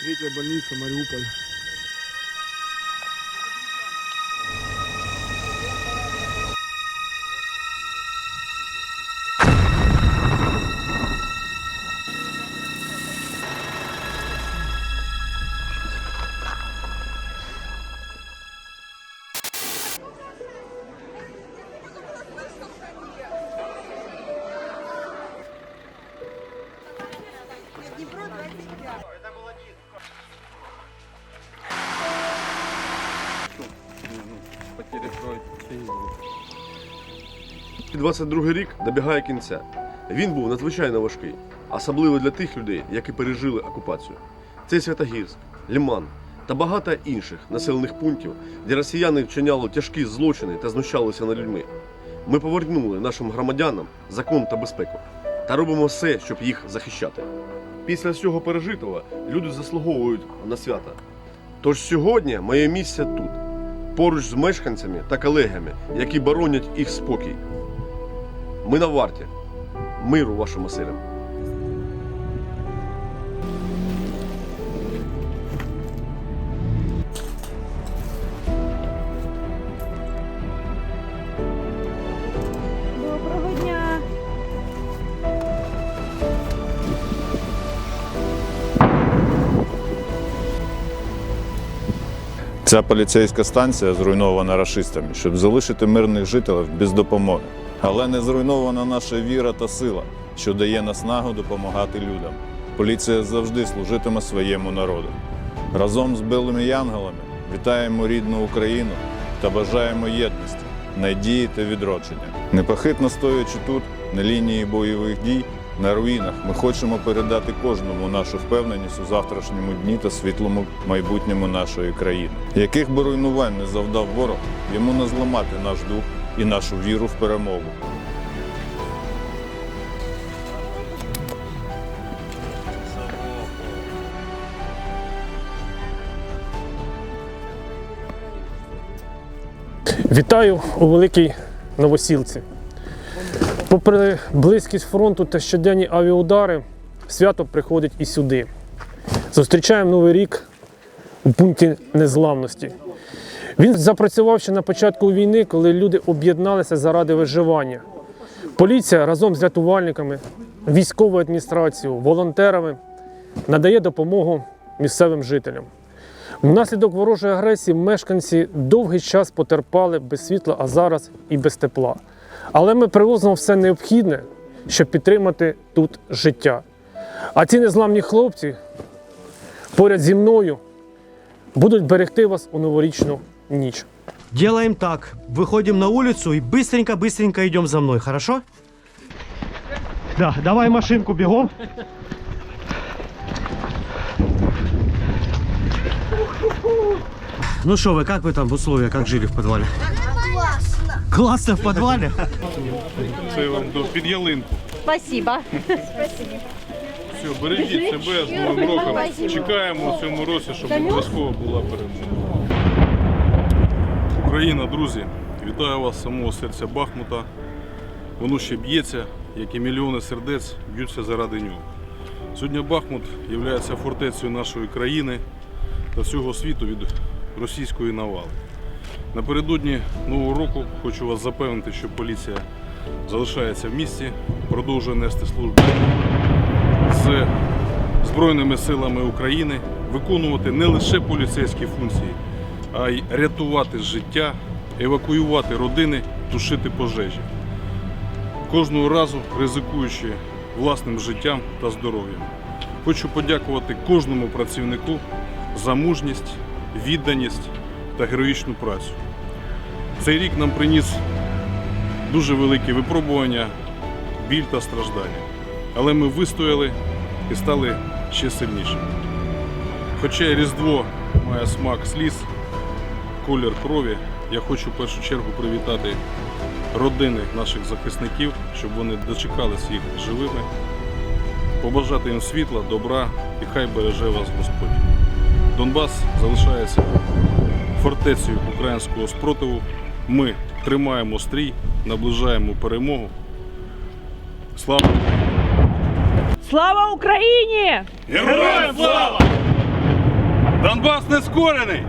Третья больница, Мариуполь. 22 рік добігає кінця. Він був надзвичайно важкий, особливо для тих людей, які пережили окупацію. Це Святогірськ, Ліман та багато інших населених пунктів, де росіяни вчиняли тяжкі злочини та знущалися над людьми. Ми повернули нашим громадянам закон та безпеку та робимо все, щоб їх захищати. Після всього пережитого люди заслуговують на свята. Тож сьогодні моє місце тут, поруч з мешканцями та колегами, які боронять їх спокій. Ми на варті. Миру вашим оселям. Ця поліцейська станція зруйнована рашистами, щоб залишити мирних жителів без допомоги. Але не зруйнована наша віра та сила, що дає наснагу допомагати людям. Поліція завжди служитиме своєму народу. Разом з білими янголами вітаємо рідну Україну та бажаємо єдності, надії та відродження. Непохитно стоячи тут, на лінії бойових дій, на руїнах, ми хочемо передати кожному нашу впевненість у завтрашньому дні та світлому майбутньому нашої країни. Яких би руйнувань не завдав ворог, йому не зламати наш дух і нашу віру в перемогу. Вітаю у великій новосілці. Попри близькість фронту та щоденні авіаудари, свято приходить і сюди. Зустрічаємо Новий рік у пункті незламності. Він запрацював ще на початку війни, коли люди об'єдналися заради виживання. Поліція разом з рятувальниками, військовою адміністрацією, волонтерами надає допомогу місцевим жителям. Внаслідок ворожої агресії мешканці довгий час потерпали без світла, а зараз і без тепла. Але ми привозимо все необхідне, щоб підтримати тут життя. А ці незламні хлопці поряд зі мною будуть берегти вас у новорічну ніч. Делаем так. Выходим на улицу и быстренько-быстренько идем за мной, хорошо? Да, давай машинку бегом. Ну что вы, как вы там условия, как жили в подвале? Классно. Классно в подвале? Це вам до під ялинку. Спасибо. Все, бережіть себе з Новим роком. Чекаємо у цьому році, щоб обов'язково була перемога. Україна, друзі, вітаю вас з самого серця Бахмута. Воно ще б'ється, як і мільйони сердець б'ються заради нього. Сьогодні Бахмут є фортецею нашої країни та всього світу від російської навали. Напередодні нового року хочу вас запевнити, що поліція залишається в місті, продовжує нести службу з Збройними силами України, виконувати не лише поліцейські функції, а й рятувати життя, евакуювати родини, тушити пожежі. Кожного разу ризикуючи власним життям та здоров'ям. Хочу подякувати кожному працівнику за мужність, відданість та героїчну працю. Цей рік нам приніс дуже великі випробування, біль та страждання. Але ми вистояли і стали ще сильнішими. Хоча Різдво має смак сліз, колір крові, я хочу в першу чергу привітати родини наших захисників, щоб вони дочекались їх живими, побажати їм світла, добра і хай береже вас Господь. Донбас залишається фортецею українського спротиву. Ми тримаємо стрій, наближаємо перемогу. Слава! Слава Україні! Героям слава! Донбас не скорений!